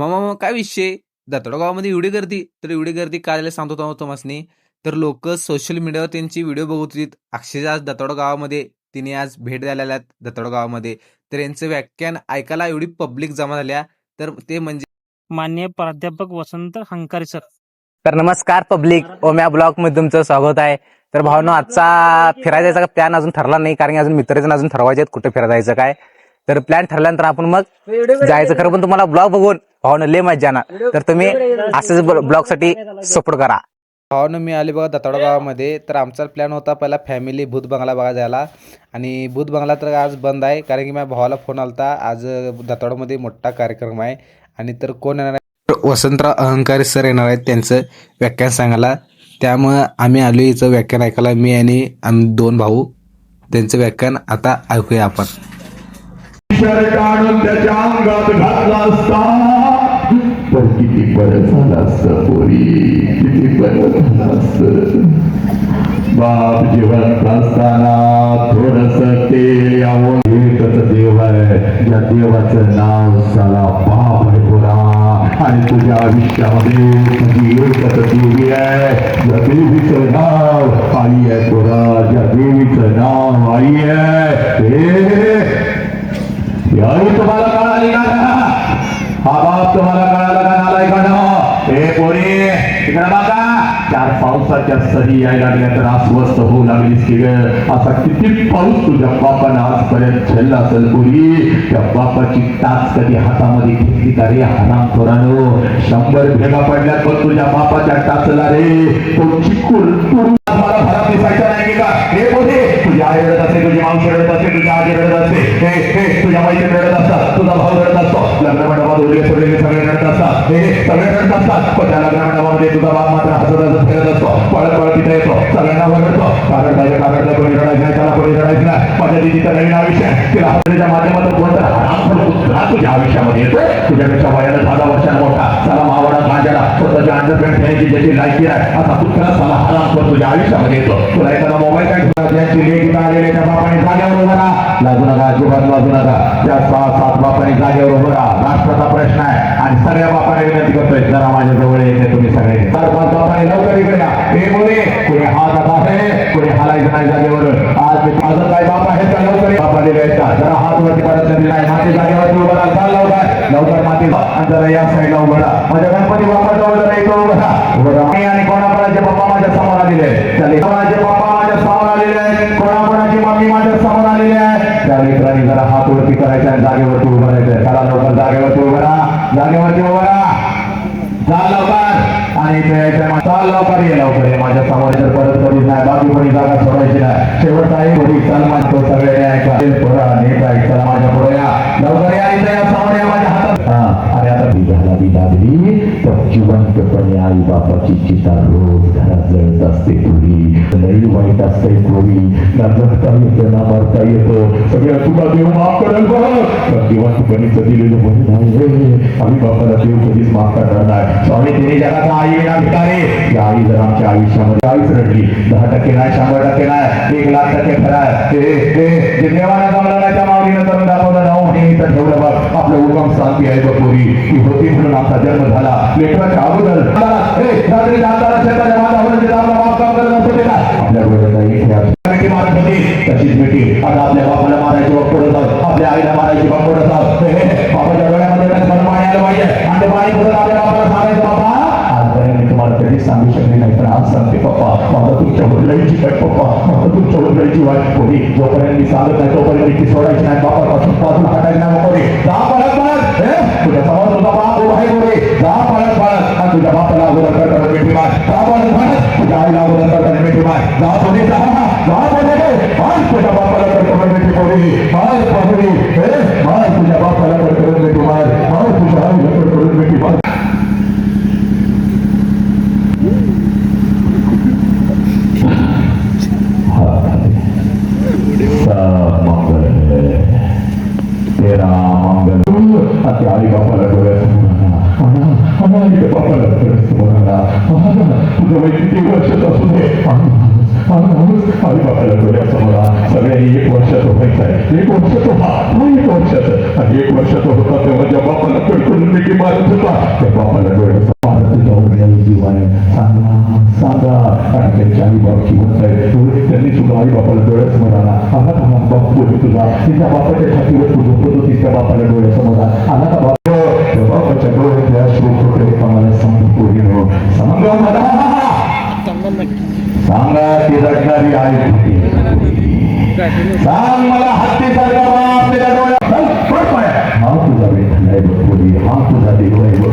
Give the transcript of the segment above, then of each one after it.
मग मग काय विषय? दत्तोडा गावामध्ये एवढी गर्दी तर एवढी गर्दी काय झाली सांगतो तुम्हाला तुम्हासनी? तर लोक सोशल मीडियावर त्यांची व्हिडिओ बघत होती अक्षरशः आज दत्तोडा गावामध्ये तिने आज भेट द्यायला आल्यात दत्तोडा गावामध्ये. तर यांचं व्याख्यान ऐकायला एवढी पब्लिक जमा झाल्या तर ते म्हणजे मान्य प्राध्यापक वसंत हंकारे सर. तर नमस्कार पब्लिक. ओम्या ब्लॉगमध्ये तुमचं स्वागत आहे. तर भावनो आजचा फिरायला जायचा प्लॅन अजून ठरला नाही कारण अजून मित्रजण अजून ठरवायचे आहेत कुठे फिरायला जायचं काय. तर प्लॅन ठरल्यानंतर आपण मग जायचं. खरं पण तुम्हाला ब्लॉग बघून भावनो लय मजा येणार. तर तुम्ही असंच ब्लॉगसाठी सपोर्ट करा. भावानं मी आले बघा दत्तोडा गावामध्ये. तर आमचा प्लॅन होता पहिला फॅमिली भूत बंगला बघा जायला. आणि भूत बंगला तर आज बंद आहे. कारण की माझ्या भावाला फोन आलता. आज दत्तोडामध्ये मोठा कार्यक्रम आहे. आणि तर कोण येणार आहे? तर वसंतराव अहंकारी सर येणार आहेत त्यांचं व्याख्यान सांगायला. त्यामुळं आम्ही आलो इथं व्याख्यान ऐकायला मी आणि आम्ही दोन भाऊ. त्यांचं व्याख्यान आता ऐकूया आपण. काढून त्याच्या अंगात घातला असता तर किती बरं झालं असतं पोरी किती बरं झालं असतं बाप जिवंत असताना थोडस तेल एकच देव आहे ज्या देवाचं नाव साला बाप आहे पोरा आणि तुझ्या आयुष्यामध्ये तुझी एकच देवी आहे ज्या देवीचं नाव आई आहे पोरा ज्या देवीचं नाव आई आहे हे तुम्हाला कळाली का? हा बाप तुम्हाला कळाला का नालाय का हे पोरी इकडे बघा. चार पावसाच्या सरी यायला लागल्या तर अस्वस्थ होऊ लागलीस की ग? असा किती पाऊस तुझ्या बापानं आजपर्यंत झेलला असेल पोरी? त्या बापाची टाच कधी हातामध्ये घेतली का रे हराम खोरानो शंभर भेगा पडल्यात पण तुझ्या बापाच्या टाचला रे. तो चिकूल मला फरक दिसायचा नाही का हे पोरी तुझी आई रडत असते तुझी मावशी रडत असते तुझी आजी रडत असते. हे हे तुझ्या मैत्रीण रडत असतात. तुझा भाऊ रडत असतो. लग्न मंडपात उरले सगळे सगळे रडत असतात. हे सगळे रडत असतात. पण त्या लग्न मंडपामध्ये तुझा बाप मात्र हसत हसत फिरत असतो. पळत पळत तिथे येतो. सगळ्यांना वगडतो कारण काय कारण कोणी रडायचं नाही त्याला कोणी रडायचं नाही. माझ्या दिदीचा नवीन आयुष्य. तिला हसण्याच्या माध्यमातून कोणतं हरामखोर तुझ्या आयुष्यामध्ये येतो. तुझ्यापेक्षा वयाला दहा वर्षांना मोठा. त्याला मावडा गांजाडा स्वतःच्या अंडरपॅन्ट घ्यायची ज्याची लायकी आहे. असा कुत्रा साला हरामखोर तुझ्या आयुष्यामध्ये येतो. तुला एखादा मोबाईल काय ज्यांची लेख आलेले त्या बापाने जागेवर राहा. नका अजिबात नका. त्या सहा सात बापाने जागेवर राहा राष्ट्राचा प्रश्न आहे. आणि सगळ्या बापाने विनंती करतोय जरा माझ्या जवळ येते तुम्ही सगळे. चार पाच बापाने लवकर इकडे या. हे मुले कोणी हात आता आहे कोणी हालायचं नाही जागेवर आज मी माझं काय बाप आहे त्या लवकर जरा हात वरती परत नाही माती जागेवरती राहा. चाल लवकर. लवकर माती आणि जरा या साईडला राहा. माझ्या गणपती बाप्पा जवळ जरा इथं उभं राहा. आणि कोणाकोणाचे पप्पा माझ्यासमोर आलेले चले चालेल कोणाचे माझ्यासमोर आलेले आहेत कोणाकोणाची मम्मी माझ्यासमोर आलेली आहे त्या लेकरांनी जरा हात वरती करायचं आणि जागेवरती उभं राहायचं चला लवकर जागेवरती उभं राहा. जागेवरती उभं राहा. चाल लवकर. आणि इथे यायचंय चाल लवकर ये लवकर. ये माझ्यासमोर तर परत कधीच नाही. बाकी कोणी जागा सोडायची नाही. शेवटचा एक होती चल म्हणतो सगळे. ऐका. पोरा नीट ऐक जिवंतपणे आई बापाची चिता रोज घरात जळत असते पुरी लई वाईट असते पुरी ना जगता येतं ना मरता येतं सगळ्या तुला देव माफ करेल बघ पण जिवंतपणीचं दिलेलं बरं नाही रे बापाला देव कधीच माफ करणार नाही स्वामी तिने जगाचा आई विना भिकारी या आई जर आमच्या आयुष्यामध्ये आईच रडली दहा टक्के नाही शंभर टक्के नाही एक लाख टक्के खरा आहे ते ते जे देवाने जमलं नाही त्या माऊलीनं करून दाखवलं नऊ म्हणे इथं ठेवलं बघ आपलं उगम शांती आहे बघ की होती म्हणून आमचा जन्म झाला. लेकराच्या अगोदर. पप्पा मला वाट वडिलांची जोपर्यंत मी सांगत नाही तोपर्यंत मी ती सोडायची नाही बापापासून बाजूला हटायला नको कोणी जा पळत पळत तुझ्या समोर तुझा बाप उभा आहे कोणी? जा पळत पळत आणि तुझ्या बापाला अगोदर करताना मिठी मार. जा पळत पळत तुझ्या आईला अगोदर करताना मिठी मार. जा पुढे जा जा पुढे मार तुझ्या बापाला करताना मिठी कोणी? मार पकडली हे? मार तुझ्या बाप करताना मिठी मार मार तुझ्या आईला करताना मिठी मार सब मंगल है तेरा मंगल अति आई बापाला डोळ्यासमोर आणा आणा आई बापाला डोळ्यासमोर आणा आणा तुझं वय किती वर्षाचं असू दे आणा आई बाबाला डोळ्यासमोर आण. सगळ्यांनी एक वर्षाचं व्हायचं आहे एक वर्षाचं व्हा हा एक वर्षाचं आणि एक वर्षाचं होता तेव्हा ज्या बापाला कडकडून मिठी मारत होता त्या बापाला डोळ्याचा मारत जाऊन जीव आहे सांगा सांगा आणि त्यांची आई बाप जिवंत आहे तो- त्यांनी सुद्धा आई बापाला डोळ्यासमोर आला आला का हा बाप बोलू तुला तिच्या बापाच्या छातीवर तू झोपत होतीस त्या बापाला डोळ्यासमोर आला आला का बाप सांगा मला सांगा ती रडणारी आई होती सांग मला हत्ती सारखा बाप त्याच्या डोळ्यात चल, पळ पाय. हा तुझा वेठला आहे बघ हा तुझा देव आहे बघ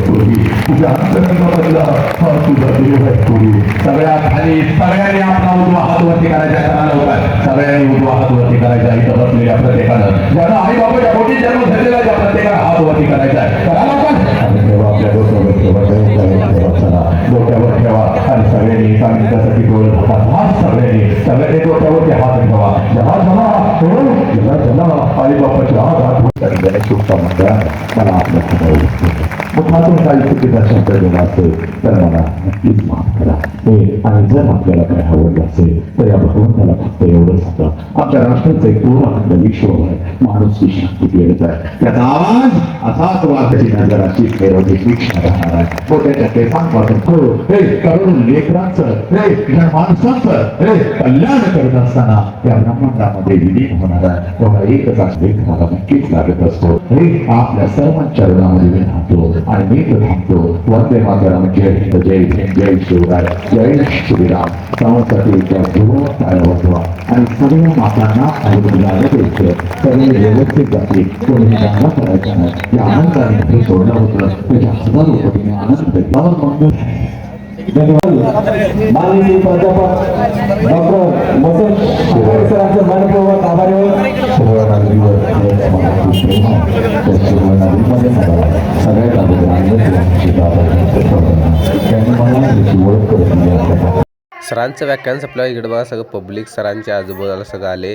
तुझ्या अंतरंगामधला हा तुझा देव आहे पोरी सगळ्या खाली सगळ्यांनी आपला उजवा हात वरती करायचा करायला होता सगळ्यांनी उजवा हात वरती करायचा इथं बसलेल्या प्रत्येकानं ज्यानं आई बाबाच्या पोटी जन्म झालेला त्या प्रत्येकानं हात वरती करायचा आहे झाकतात हात सगळ्यांनी सगळ्यांनी डोक्यावरती हात ठेवा जमा जमा हो जमा आई बापाच्या हात हात त्यांनी चुकता म्हणता मला आपल्या मग माझं काही शब्द गेला असेल तर मला नक्कीच माफ करा हे आणि जर आपल्याला काय आवडलं असेल तर या भगवंताला फक्त एवढं होतं आमच्या राष्ट्राचं एक पूर्ण खंड विश्व आहे माणूस ही शांती पेरत आहे त्याचा आवाज असाच वाघची नजराची फेरवली तीक्ष्ण राहणार आहे तो त्याच्या केसांपासून तो हे करोड लेकरांचं हे या माणसांचं हे कल्याण करत असताना त्या ब्रह्मांडामध्ये विलीन होणार आहे तेव्हा एकच आश्रय मला नक्कीच लागत असतो हे आपल्या सर्वांच्या चरणामध्ये मी थांबतो आणि मी तर थांबतो वंदे मातरम जय हिंद जय भीम जय शिवराय जय श्रीराम संवत्सरी त्या ध्रुव वाजवा आणि सगळ्या मातांना आणि द्यायचं. सगळे व्यवस्थित जाते. कोणी चांगला करायचा नाही. या आनंदाने हे सोडलं होतं. त्याच्या हजारो पटीने आनंद भेटला मंगल माननीय प्राध्यापक डॉक्टर मदन सरांचे मनपूर्वक आभारी आहोत सुवर्णागिरीवर सरांचं व्याख्यान संपलं इकडे बघा सगळं पब्लिक सरांच्या आजूबाजूला सगळं आले.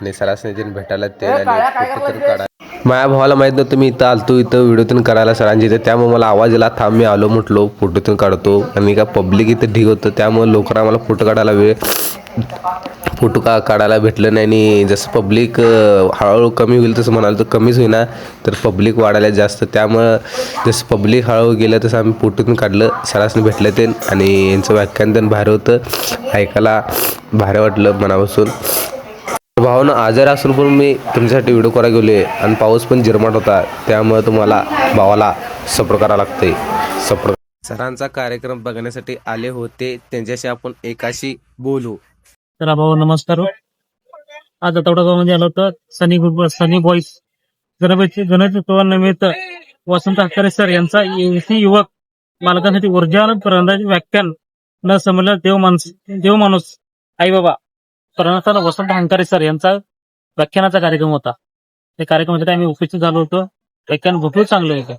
आणि सरासने तिने भेटायला ते तर काढा माझ्या भावाला माहीत नव्हतं मी इथं आलतो इथं व्हिडिओतून करायला सरांची इथं. त्यामुळे मला आवाज दिला थांब मी आलो म्हटलो फोटोतून काढतो. आणि का पब्लिक इथं ढीग होतं त्यामुळे लवकर आम्हाला फोटो काढायला वेळ फोटो का काढायला भेटलं नाही आणि जसं पब्लिक हळूहळू कमी होईल तसं म्हणाल तर कमीच होईना. तर पब्लिक वाढायला जास्त त्यामुळं जसं पब्लिक हळूहळू गेलं तसं आम्ही फोटोतून काढलं सरासने भेटलं ते. आणि यांचं व्याख्यान भारी होतं. ऐकायला भारी वाटलं मनापासून. भावना आजार असून पण मी तुमच्यासाठी व्हिडिओ करायला गेले आणि पाऊस पण झिरमाट होता. त्यामुळे तुम्हाला भावाला सपोर्ट करावं लागते सपोर्ट सरांचा कार्यक्रम बघण्यासाठी आले होते. त्यांच्याशी आपण एकाशी बोलू. चला भाऊ नमस्कार हो. आज मध्ये आलो होतं Sunny group Sunny boys Ganpati गणेशोत्सवानिमित्त Vasant Hakkare sir यांचा युवक मालकांसाठी ऊर्जा प्रेरणादायी व्याख्यान न समजलं देव माणूस देव माणूस आई बाबा प्रणताना वसंत हंकारे सर यांचा व्याख्यानाचा कार्यक्रम होता. त्या कार्यक्रमासाठी आम्ही उपस्थित झालो होतो. व्याख्यान भरपूर चांगलं होतं.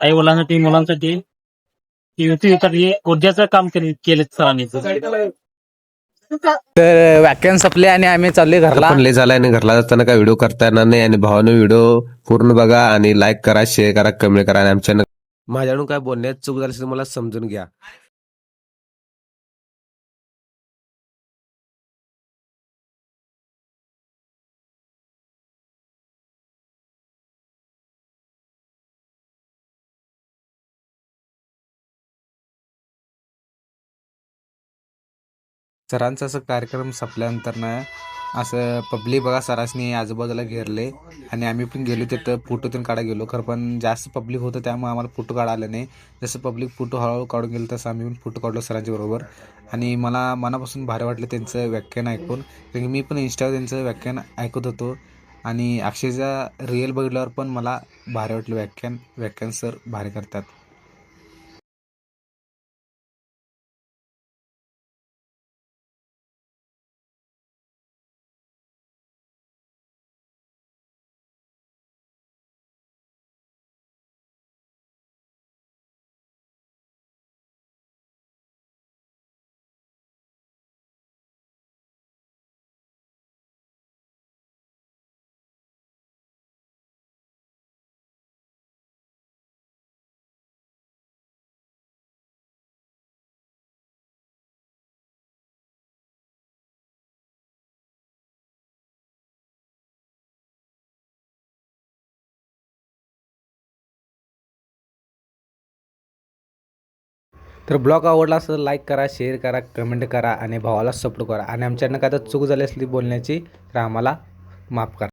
आई वडिलांसाठी मुलांसाठी युती ऊर्जाचं काम केले केले सरांनी तर व्याख्यान संपले आणि आम्ही चाललोय घरला. पण लय झालाय आणि घरला जाताना काय व्हिडिओ करता येणार नाही आणि भावानं व्हिडिओ पूर्ण बघा आणि लाईक करा शेअर करा कमेंट करा आणि आमच्या माझ्याकडून काय बोलण्यात चूक झाली मला समजून घ्या. सरांचा असं कार्यक्रम संपल्यानंतर ना असं पब्लिक बघा सरासनी आजूबाजूला घेरले. आणि आम्ही पण गेलो तिथं फोटोतून काढा गेलो. खरं पण जास्त पब्लिक होतं त्यामुळे आम्हाला फोटो काढा आलं नाही. जसं पब्लिक फोटो हळूहळू काढून गेलो तसं आम्ही पण फोटो काढलो सरांच्या बरोबर. आणि मला मनापासून भारी वाटलं त्यांचं व्याख्यान ऐकून. कारण की मी पण इंस्टावर त्यांचं व्याख्यान ऐकत होतो. आणि अक्षयचा रिअल बघितल्यावर पण मला भारी वाटलं व्याख्यान व्याख्यान सर भारी करतात. तर ब्लॉग आवडला असं लाईक करा शेअर करा कमेंट करा आणि भावाला सपोर्ट करा. आणि आमच्याकडनं काय तर चूक झाली असली बोलण्याची तर आम्हाला माफ करा.